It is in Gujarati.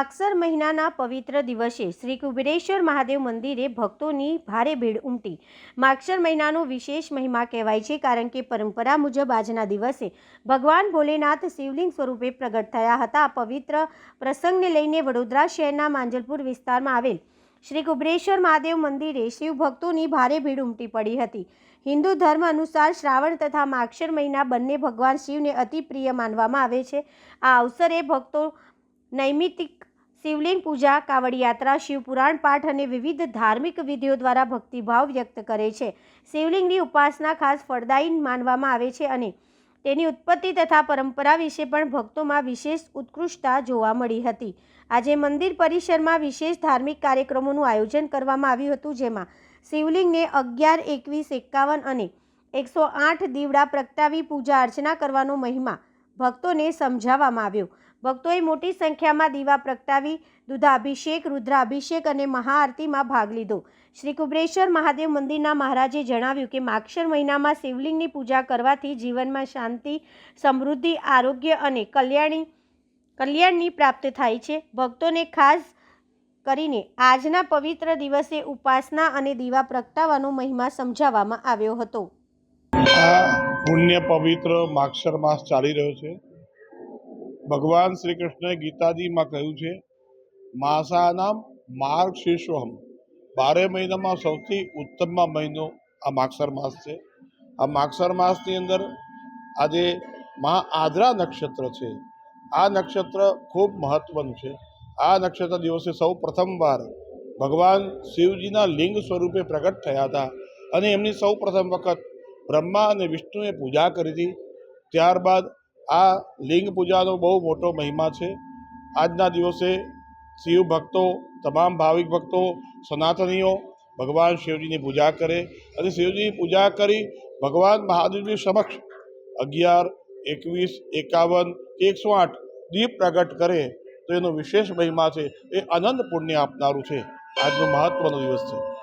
માગસર મહિનાના પવિત્ર દિવસે શ્રી કુબેરેશ્વર મહાદેવ મંદિરે ભક્તોની ભારે ભીડ ઉમટી. માગસર મહિનાનો વિશેષ મહિમા કહેવાય છે કારણ કે પરંપરા મુજબ આજના દિવસે ભગવાન ભોલેનાથ શિવલિંગ સ્વરૂપે પ્રગટ થયા હતા. પવિત્ર પ્રસંગને લઈને વડોદરા શહેરના માંજલપુર વિસ્તારમાં આવેલ શ્રી કુબરેશ્વર મહાદેવ મંદિરે શિવ ભક્તોની ભારે ભીડ ઉમટી પડી હતી. હિન્દુ ધર્મ અનુસાર શ્રાવણ તથા માક્ષર મહિના બંને ભગવાન શિવને અતિ પ્રિય માનવામાં આવે છે. આ અવસરે ભક્તો નૈમિતિક શિવલિંગ પૂજા કાવડ યાત્રા શિવપુરાણ પાઠ અને વિવિધ ધાર્મિક વિધિઓ દ્વારા ભક્તિભાવ વ્યક્ત કરે છે. શિવલિંગની ઉપાસના ખાસ ફળદાયી માનવામાં આવે છે અને તેની ઉત્પત્તિ તથા પરંપરા વિશે પણ ભક્તોમાં વિશેષ ઉત્કૃષ્ટતા જોવા મળી હતી. આજે મંદિર પરિસરમાં વિશેષ ધાર્મિક કાર્યક્રમોનું આયોજન કરવામાં આવ્યું હતું, જેમાં શિવલિંગને અગિયાર, એકવીસ, એકાવન અને એકસો આઠ દીવડા પ્રગટાવી પૂજા અર્ચના કરવાનો મહિમા ભક્તોને સમજાવવામાં આવ્યો. ભક્તોએ મોટી સંખ્યામાં દીવા પ્રગટાવી, દુધાભિષેક, રુદ્રાભિષેક અને મહાઆરતીમાં ભાગ લીધો. શ્રી કુબરેશ્વર મહાદેવ મંદિરના મહારાજે જણાવ્યું કે માક્ષર મહિનામાં શિવલિંગની પૂજા કરવાથી જીવનમાં શાંતિ, સમૃદ્ધિ, આરોગ્ય અને કલ્યાણી, કલ્યાણની પ્રાપ્ત થાય છે. ભક્તોને ખાસ કરીને આજના પવિત્ર દિવસે ઉપાસના અને દીવા પ્રગટાવવાનો મહિમા સમજાવવામાં આવ્યો હતો. પુણ્ય પવિત્ર માક્ષર માસ ચાલી રહ્યો છે. ભગવાન શ્રી કૃષ્ણએ ગીતાજીમાં કહ્યું છે, માસાનામ માર્ગ શીર્ષોહમ બારે મહિનામાં સૌથી ઉત્તમમાં મહિનો આ માક્ષર માસ છે. આ માક્ષર માસની અંદર આજે મહા આદરા નક્ષત્ર છે. આ નક્ષત્ર ખૂબ મહત્વનું છે. આ નક્ષત્ર દિવસે સૌ પ્રથમવાર ભગવાન શિવજીના લિંગ સ્વરૂપે પ્રગટ થયા હતા અને એમની સૌ પ્રથમ વખત બ્રહ્મા અને વિષ્ણુએ પૂજા કરી હતી. ત્યારબાદ આ લિંગ પૂજાનો બહુ મોટો મહિમા છે. આજના દિવસે શિવ ભક્તો, તમામ ભાવિક ભક્તો, સનાતનીઓ ભગવાન શિવજીની પૂજા કરે અને શિવજીની પૂજા કરી ભગવાન મહાદેવજી સમક્ષ અગિયાર, એકવીસ, એકાવન એકસો આઠ દીપ પ્રગટ કરે તો એનો વિશેષ મહિમા છે. એ અનંત પુણ્ય આપનારું છે. આજનો મહત્ત્વનો દિવસ છે.